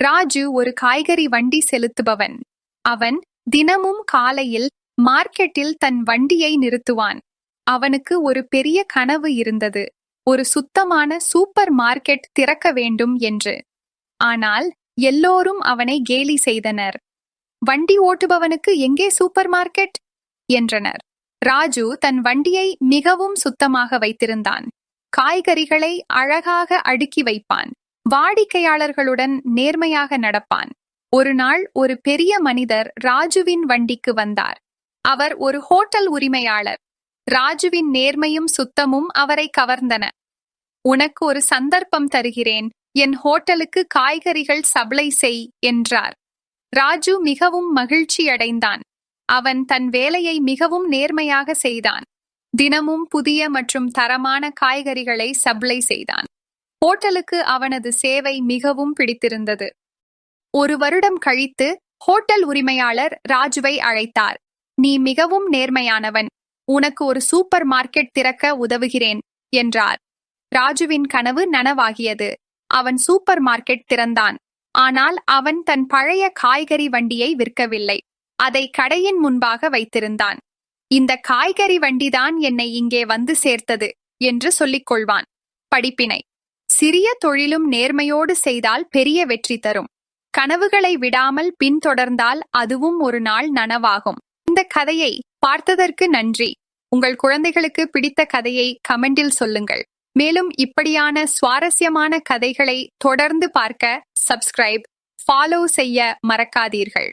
ராஜு ஒரு காய்கறி வண்டி செலுத்துபவன். அவன் தினமும் காலையில் மார்க்கெட்டில் தன் வண்டியை நிறுத்துவான். அவனுக்கு ஒரு பெரிய கனவு இருந்தது. ஒரு சுத்தமான சூப்பர் மார்க்கெட் திறக்க வேண்டும் என்று. ஆனால் எல்லோரும் அவனை கேலி செய்தனர். வண்டி ஓட்டுபவனுக்கு எங்கே சூப்பர் மார்க்கெட்? என்றனர். ராஜு தன் வண்டியை மிகவும் சுத்தமாக வைத்திருந்தான். காய்கறிகளை அழகாக அடுக்கி வைப்பான். வாடிக்கையாளர்களுடன் நேர்மையாக நடப்பான். ஒரு நாள் ஒரு பெரிய மனிதர் ராஜுவின் வண்டிக்கு வந்தார். அவர் ஒரு ஹோட்டல் உரிமையாளர். ராஜுவின் நேர்மையும் சுத்தமும் அவரை கவர்ந்தன. உனக்கு ஒரு சந்தர்ப்பம் தருகிறேன். என் ஹோட்டலுக்கு காய்கறிகள் சப்ளை செய் என்றார். ராஜு மிகவும் மகிழ்ச்சியடைந்தான். அவன் தன் வேலையை மிகவும் நேர்மையாக செய்தான். தினமும் புதிய மற்றும் தரமான காய்கறிகளை சப்ளை செய்தான். ஹோட்டலுக்கு அவனது சேவை மிகவும் பிடித்திருந்தது. ஒரு வருடம் கழித்து ஹோட்டல் உரிமையாளர் ராஜுவை அழைத்தார். நீ மிகவும் நேர்மையானவன். உனக்கு ஒரு சூப்பர் மார்க்கெட் திறக்க உதவுகிறேன் என்றார். ராஜுவின் கனவு நனவாகியது. அவன் சூப்பர் மார்க்கெட் திறந்தான். ஆனால் அவன் தன் பழைய காய்கறி வண்டியை விற்கவில்லை. அதை கடையின் முன்பாக வைத்திருந்தான். இந்த காய்கறி வண்டிதான் என்னை இங்கே வந்து சேர்த்தது என்று சொல்லிக் கொள்வான். படிப்பினை. சிறிய தொழிலும் நேர்மையோடு செய்தால் பெரிய வெற்றி தரும். கனவுகளை விடாமல் பின்தொடர்ந்தால் அதுவும் ஒரு நாள் நனவாகும். இந்த கதையை பார்த்ததற்கு நன்றி. உங்கள் குழந்தைகளுக்கு பிடித்த கதையை கமெண்டில் சொல்லுங்கள். மேலும் இப்படியான சுவாரஸ்யமான கதைகளை தொடர்ந்து பார்க்க சப்ஸ்கிரைப் ஃபாலோ செய்ய மறக்காதீர்கள்.